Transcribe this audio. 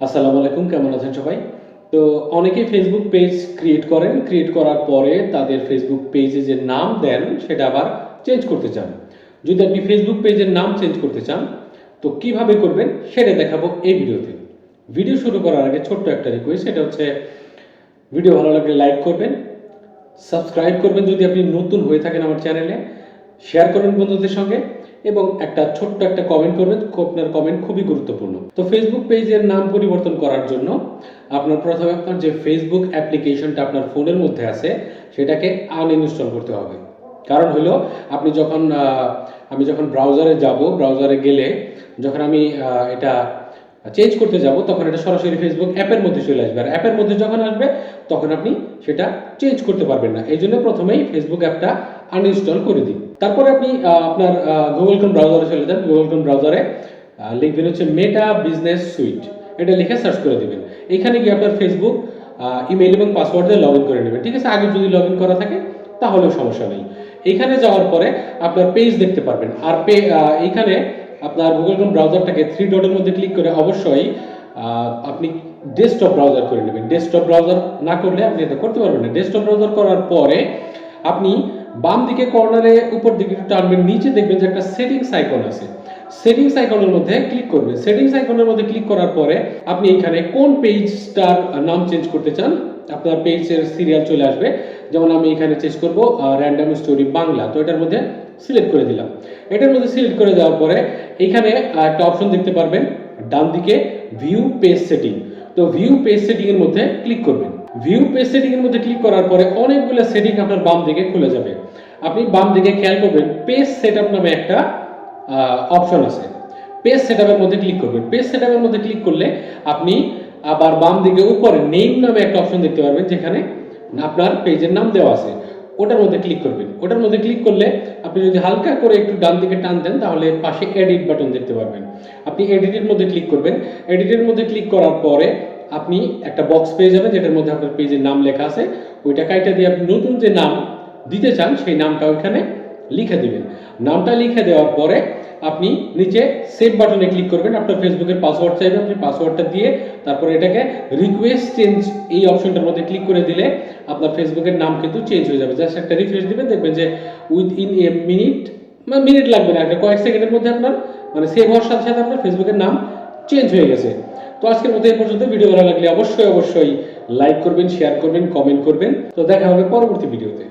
আসসালামু আলাইকুম, কেমন আছেন সবাই? তো অনেকেই ফেসবুক পেজ ক্রিয়েট করেন। ক্রিয়েট করার পরে তাদের ফেসবুক পেজে যে নাম দেন, সেটা আবার চেঞ্জ করতে চান। যদি আপনি ফেসবুক পেজের নাম চেঞ্জ করতে চান, তো কীভাবে করবেন সেটা দেখাবো এই ভিডিওতে। ভিডিও শুরু করার আগে ছোট্ট একটা রিকোয়েস্ট সেটা হচ্ছে ভিডিও ভালো লাগলে লাইক করবেন সাবস্ক্রাইব করবেন। যদি আপনি নতুন হয়ে থাকেন আমার চ্যানেলে শেয়ার করবেন বন্ধুদের সঙ্গে। এবং একটা ছোট্ট একটা কমেন্ট করবেন। আপনার কমেন্ট খুবই গুরুত্বপূর্ণ। তো ফেসবুক পেজের নাম পরিবর্তন করার জন্য আপনার প্রথমে আপনার যে ফেসবুক অ্যাপ্লিকেশনটা আপনার ফোনের মধ্যে আছে, সেটাকে আনইনস্টল করতে হবে। কারণ হলো, আপনি যখন আমি যখন ব্রাউজারে যাব ব্রাউজারে গেলে যখন আমি এটা চেঞ্জ করতে যাব, তখন এটা সরাসরি ফেসবুক অ্যাপের মধ্যে চলে আসবে। আর অ্যাপের মধ্যে যখন আসবে, তখন আপনি সেটা চেঞ্জ করতে পারবেন না। এই জন্য প্রথমেই ফেসবুক অ্যাপটা আনইনস্টল করে দিন তারপরে আপনি আপনার গুগল ক্রোম ব্রাউজারে চলে যান। গুগল ক্রোম ব্রাউজারে লিখবেন হচ্ছে মেটা বিজনেস সুইট এটা লিখে সার্চ করে দিবেন। এখানে গিয়ে আপনার ফেসবুক ইমেল এবং পাসওয়ার্ড দিয়ে লগ ইন করে নেবেন। ঠিক আছে? আগে যদি লগ ইন করা থাকে, তাহলেও সমস্যা নেই। এইখানে যাওয়ার পরে আপনার পেজ দেখতে পারবেন। আর পে এইখানে আপনার গুগল ক্রোম ব্রাউজারটাকে থ্রি ডটের মধ্যে ক্লিক করে অবশ্যই আপনি ডেস্কটপ ব্রাউজার করে নেবেন। ডেস্কটপ ব্রাউজার না করলে আপনি এটা করতে পারবেন না। ডেস্কটপ ব্রাউজার করার পরে আপনি বাম দিকে কর্নারে উপর দিকে টানবেন, নিচে দেখবেন যে একটা সেটিংস আইকন আছে। সেটিংস আইকনের মধ্যে ক্লিক করবেন। সেটিংস আইকনের মধ্যে ক্লিক করার পরে আপনি এখানে কোন পেজটার নাম চেঞ্জ করতে চান, আপনার পেজের সিরিয়াল চলে আসবে। যেমন আমি এখানে চেঞ্জ করব র্যান্ডম স্টোরি বাংলা। তো এটার মধ্যে সিলেক্ট করে দিলাম। এটার মধ্যে সিলেক্ট করে দেওয়ার পরে এখানে একটা অপশন দেখতে পারবেন, ডান দিকে ভিউ পেজ সেটিং তো ভিউ পেজ সেটিং এর মধ্যে ক্লিক করবেন। ভিউ পেজ সেটিং এর মধ্যে ক্লিক করার পরে অনেকগুলো সেটিং আপনার বাম দিকে খুলে যাবে। আপনি বাম দিকে খেয়াল করবেন পেজ সেটআপ নামে একটা অপশন আছে। পেজ সেটআপের মধ্যে ক্লিক করবেন। পেজ সেটআপের মধ্যে ক্লিক করলে আপনি আবার বাম দিকে উপরে নেম নামে একটা অপশন দেখতে পারবেন, যেখানে আপনার পেজের নাম দেওয়া আছে। ওটার মধ্যে ক্লিক করবেন। ওটার মধ্যে ক্লিক করলে আপনি যদি হালকা করে একটু ডান দিকে টান দেন, তাহলে পাশে এডিট বাটন দেখতে পারবেন। আপনি এডিটের মধ্যে ক্লিক করবেন। এডিটের মধ্যে ক্লিক করার পরে আপনি একটা বক্স পেয়ে যাবেন, যেটার মধ্যে আপনার পেজের নাম লেখা আছে। ওইটা কাইটা দিয়ে আপনি নতুন যে নাম দিতে চান, সেই নামটা ওইখানে লিখে দিবেন। নামটা লিখে দেওয়ার পরে আপনি নিচে সেভ বাটনে ক্লিক করবেন। আপনার ফেসবুকের পাসওয়ার্ড চাইবে আপনি পাসওয়ার্ডটা দিয়ে তারপরে এটাকে রিকোয়েস্ট চেঞ্জ এই অপশনটার মধ্যে ক্লিক করে দিলে আপনার ফেসবুকের নাম কিন্তু চেঞ্জ হয়ে যাবে। জাস্ট একটা রিফ্রেশ দিবেন, দেখবেন যে উইথ ইন এ মিনিট মানে মিনিট লাগবে না, একটা কয়েক সেকেন্ডের মধ্যে আপনার মানে সেভ হওয়ার সাথে সাথে আপনার ফেসবুকের নাম চেঞ্জ হয়ে গেছে। তো আজকের মতো এই পর্যন্ত। ভিডিও ভালো লাগলে অবশ্যই অবশ্যই লাইক করবেন শেয়ার করবেন কমেন্ট করবেন। তো দেখা হবে পরবর্তী ভিডিওতে।